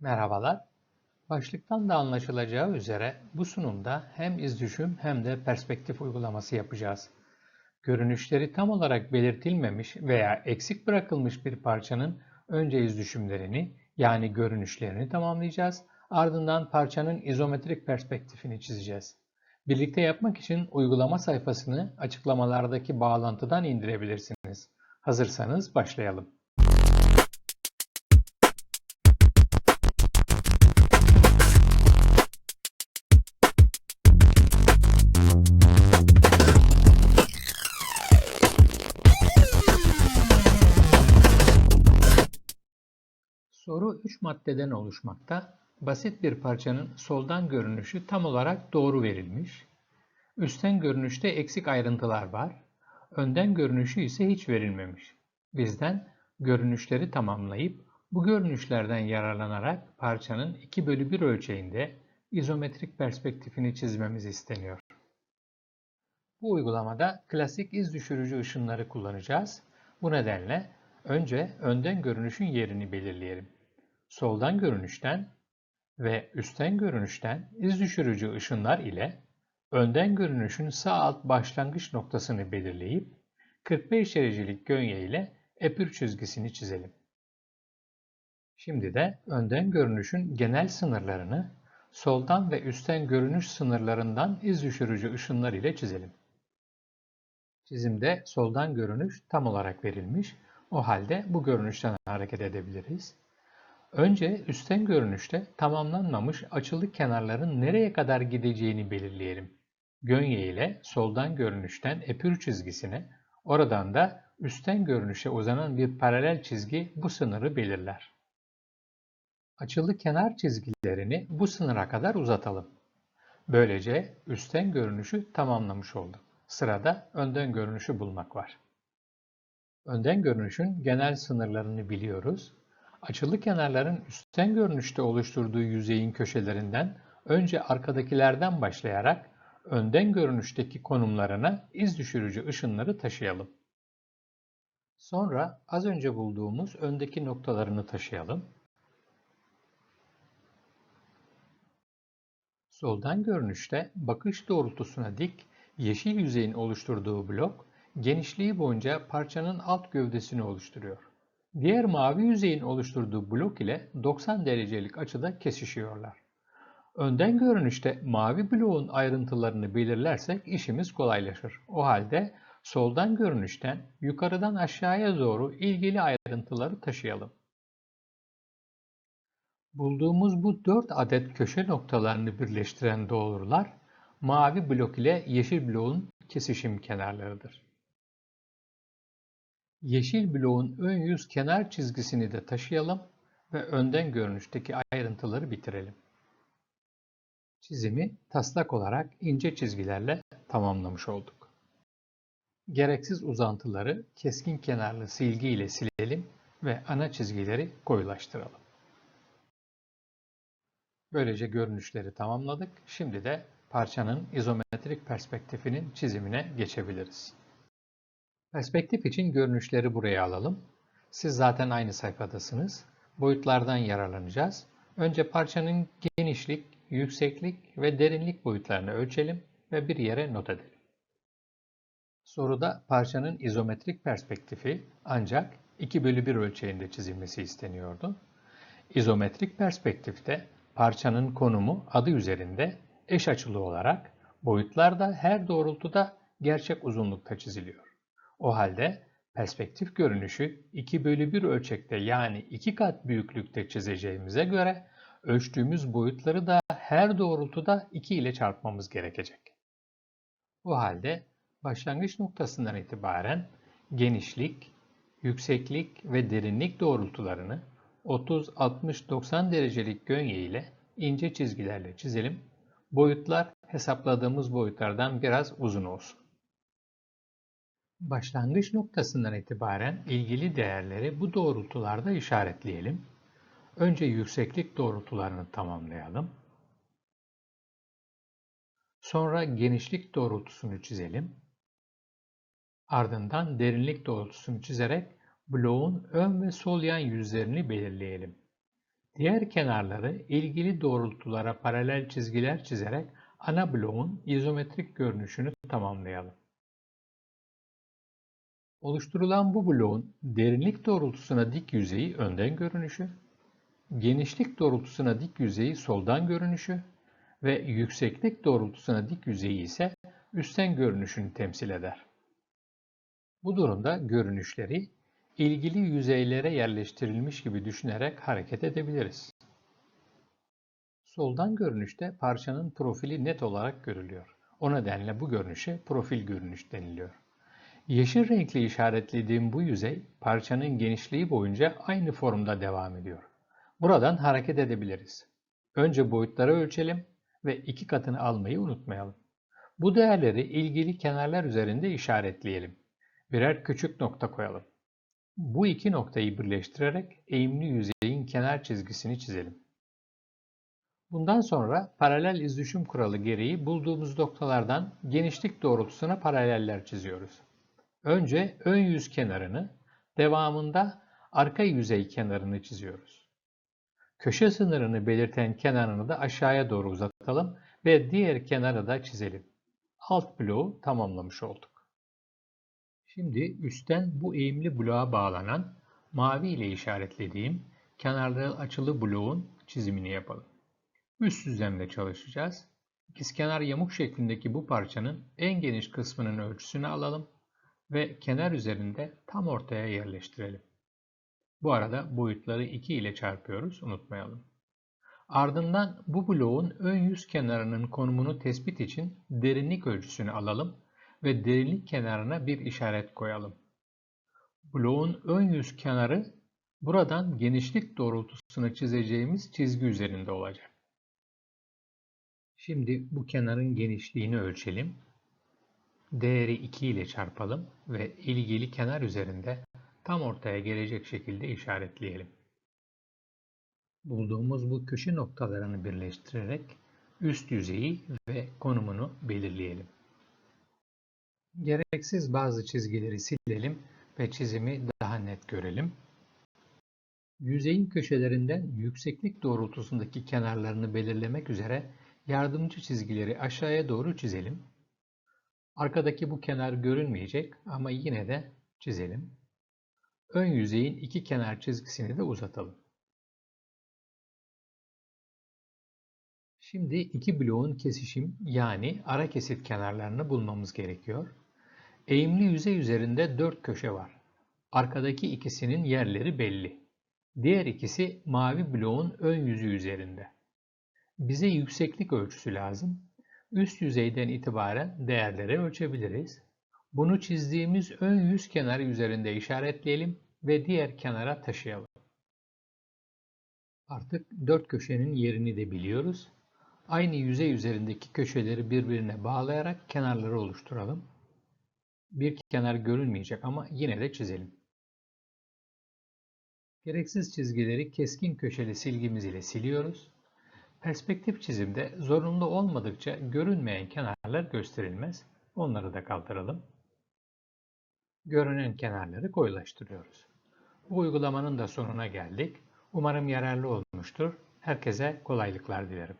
Merhabalar. Başlıktan da anlaşılacağı üzere bu sunumda hem iz düşüm hem de perspektif uygulaması yapacağız. Görünüşleri tam olarak belirtilmemiş veya eksik bırakılmış bir parçanın önce iz düşümlerini yani görünüşlerini tamamlayacağız. Ardından parçanın izometrik perspektifini çizeceğiz. Birlikte yapmak için uygulama sayfasını açıklamalardaki bağlantıdan indirebilirsiniz. Hazırsanız başlayalım. 3 maddeden oluşmakta. Basit bir parçanın soldan görünüşü tam olarak doğru verilmiş. Üstten görünüşte eksik ayrıntılar var. Önden görünüşü ise hiç verilmemiş. Bizden görünüşleri tamamlayıp bu görünüşlerden yararlanarak parçanın 2 bölü 1 ölçeğinde izometrik perspektifini çizmemiz isteniyor. Bu uygulamada klasik iz düşürücü ışınları kullanacağız. Bu nedenle önce önden görünüşün yerini belirleyelim. Soldan görünüşten ve üstten görünüşten iz düşürücü ışınlar ile önden görünüşün sağ alt başlangıç noktasını belirleyip 45 derecelik gönye ile epür çizgisini çizelim. Şimdi de önden görünüşün genel sınırlarını soldan ve üstten görünüş sınırlarından iz düşürücü ışınlar ile çizelim. Çizimde soldan görünüş tam olarak verilmiş. O halde bu görünüşten hareket edebiliriz. Önce üstten görünüşte tamamlanmamış açılı kenarların nereye kadar gideceğini belirleyelim. Gönye ile soldan görünüşten epür çizgisine, oradan da üstten görünüşe uzanan bir paralel çizgi bu sınırı belirler. Açılı kenar çizgilerini bu sınıra kadar uzatalım. Böylece üstten görünüşü tamamlamış olduk. Sırada önden görünüşü bulmak var. Önden görünüşün genel sınırlarını biliyoruz. Açılı kenarların üstten görünüşte oluşturduğu yüzeyin köşelerinden önce arkadakilerden başlayarak önden görünüşteki konumlarına iz düşürücü ışınları taşıyalım. Sonra az önce bulduğumuz öndeki noktalarını taşıyalım. Soldan görünüşte bakış doğrultusuna dik yeşil yüzeyin oluşturduğu blok genişliği boyunca parçanın alt gövdesini oluşturuyor. Diğer mavi yüzeyin oluşturduğu blok ile 90 derecelik açıda kesişiyorlar. Önden görünüşte mavi bloğun ayrıntılarını belirlersek işimiz kolaylaşır. O halde soldan görünüşten yukarıdan aşağıya doğru ilgili ayrıntıları taşıyalım. Bulduğumuz bu 4 adet köşe noktalarını birleştiren doğrular mavi blok ile yeşil bloğun kesişim kenarlarıdır. Yeşil bloğun ön yüz kenar çizgisini de taşıyalım ve önden görünüşteki ayrıntıları bitirelim. Çizimi taslak olarak ince çizgilerle tamamlamış olduk. Gereksiz uzantıları keskin kenarlı silgi ile silelim ve ana çizgileri koyulaştıralım. Böylece görünüşleri tamamladık. Şimdi de parçanın izometrik perspektifinin çizimine geçebiliriz. Perspektif için görünüşleri buraya alalım. Siz zaten aynı sayfadasınız. Boyutlardan yararlanacağız. Önce parçanın genişlik, yükseklik ve derinlik boyutlarını ölçelim ve bir yere not edelim. Soruda parçanın izometrik perspektifi ancak 2 bölü 1 ölçeğinde çizilmesi isteniyordu. İzometrik perspektifte parçanın konumu adı üzerinde eş açılı olarak boyutlar da her doğrultuda gerçek uzunlukta çiziliyor. O halde perspektif görünüşü 2 bölü 1 ölçekte yani 2 kat büyüklükte çizeceğimize göre ölçtüğümüz boyutları da her doğrultuda 2 ile çarpmamız gerekecek. O halde başlangıç noktasından itibaren genişlik, yükseklik ve derinlik doğrultularını 30, 60, 90 derecelik gönye ile ince çizgilerle çizelim. Boyutlar hesapladığımız boyutlardan biraz uzun olsun. Başlangıç noktasından itibaren ilgili değerleri bu doğrultularda işaretleyelim. Önce yükseklik doğrultularını tamamlayalım. Sonra genişlik doğrultusunu çizelim. Ardından derinlik doğrultusunu çizerek bloğun ön ve sol yan yüzlerini belirleyelim. Diğer kenarları ilgili doğrultulara paralel çizgiler çizerek ana bloğun izometrik görünüşünü tamamlayalım. Oluşturulan bu bloğun derinlik doğrultusuna dik yüzeyi önden görünüşü, genişlik doğrultusuna dik yüzeyi soldan görünüşü ve yükseklik doğrultusuna dik yüzeyi ise üstten görünüşünü temsil eder. Bu durumda görünüşleri ilgili yüzeylere yerleştirilmiş gibi düşünerek hareket edebiliriz. Soldan görünüşte parçanın profili net olarak görülüyor. O nedenle bu görünüşe profil görünüş deniliyor. Yeşil renkli işaretlediğim bu yüzey parçanın genişliği boyunca aynı formda devam ediyor. Buradan hareket edebiliriz. Önce boyutları ölçelim ve iki katını almayı unutmayalım. Bu değerleri ilgili kenarlar üzerinde işaretleyelim. Birer küçük nokta koyalım. Bu iki noktayı birleştirerek eğimli yüzeyin kenar çizgisini çizelim. Bundan sonra paralel izdüşüm kuralı gereği bulduğumuz noktalardan genişlik doğrultusuna paraleller çiziyoruz. Önce ön yüz kenarını, devamında arka yüzey kenarını çiziyoruz. Köşe sınırını belirten kenarını da aşağıya doğru uzatalım ve diğer kenarı da çizelim. Alt bloğu tamamlamış olduk. Şimdi üstten bu eğimli bloğa bağlanan mavi ile işaretlediğim kenarları açılı bloğun çizimini yapalım. Üst düzlemde çalışacağız. İkizkenar yamuk şeklindeki bu parçanın en geniş kısmının ölçüsünü alalım ve kenar üzerinde tam ortaya yerleştirelim. Bu arada boyutları 2 ile çarpıyoruz, unutmayalım. Ardından bu bloğun ön yüz kenarının konumunu tespit için derinlik ölçüsünü alalım ve derinlik kenarına bir işaret koyalım. Bloğun ön yüz kenarı buradan genişlik doğrultusunu çizeceğimiz çizgi üzerinde olacak. Şimdi bu kenarın genişliğini ölçelim. Değeri 2 ile çarpalım ve ilgili kenar üzerinde tam ortaya gelecek şekilde işaretleyelim. Bulduğumuz bu köşe noktalarını birleştirerek üst yüzeyi ve konumunu belirleyelim. Gereksiz bazı çizgileri silelim ve çizimi daha net görelim. Yüzeyin köşelerinden yükseklik doğrultusundaki kenarlarını belirlemek üzere yardımcı çizgileri aşağıya doğru çizelim. Arkadaki bu kenar görünmeyecek ama yine de çizelim. Ön yüzeyin iki kenar çizgisini de uzatalım. Şimdi iki bloğun kesişim yani ara kesit kenarlarını bulmamız gerekiyor. Eğimli yüzey üzerinde dört köşe var. Arkadaki ikisinin yerleri belli. Diğer ikisi mavi bloğun ön yüzü üzerinde. Bize yükseklik ölçüsü lazım. Üst yüzeyden itibaren değerleri ölçebiliriz. Bunu çizdiğimiz ön yüz kenarı üzerinde işaretleyelim ve diğer kenara taşıyalım. Artık dört köşenin yerini de biliyoruz. Aynı yüzey üzerindeki köşeleri birbirine bağlayarak kenarları oluşturalım. Bir kenar görünmeyecek ama yine de çizelim. Gereksiz çizgileri keskin köşeli silgimiz ile siliyoruz. Perspektif çizimde zorunlu olmadıkça görünmeyen kenarlar gösterilmez. Onları da kaldıralım. Görünen kenarları koyulaştırıyoruz. Bu uygulamanın da sonuna geldik. Umarım yararlı olmuştur. Herkese kolaylıklar dilerim.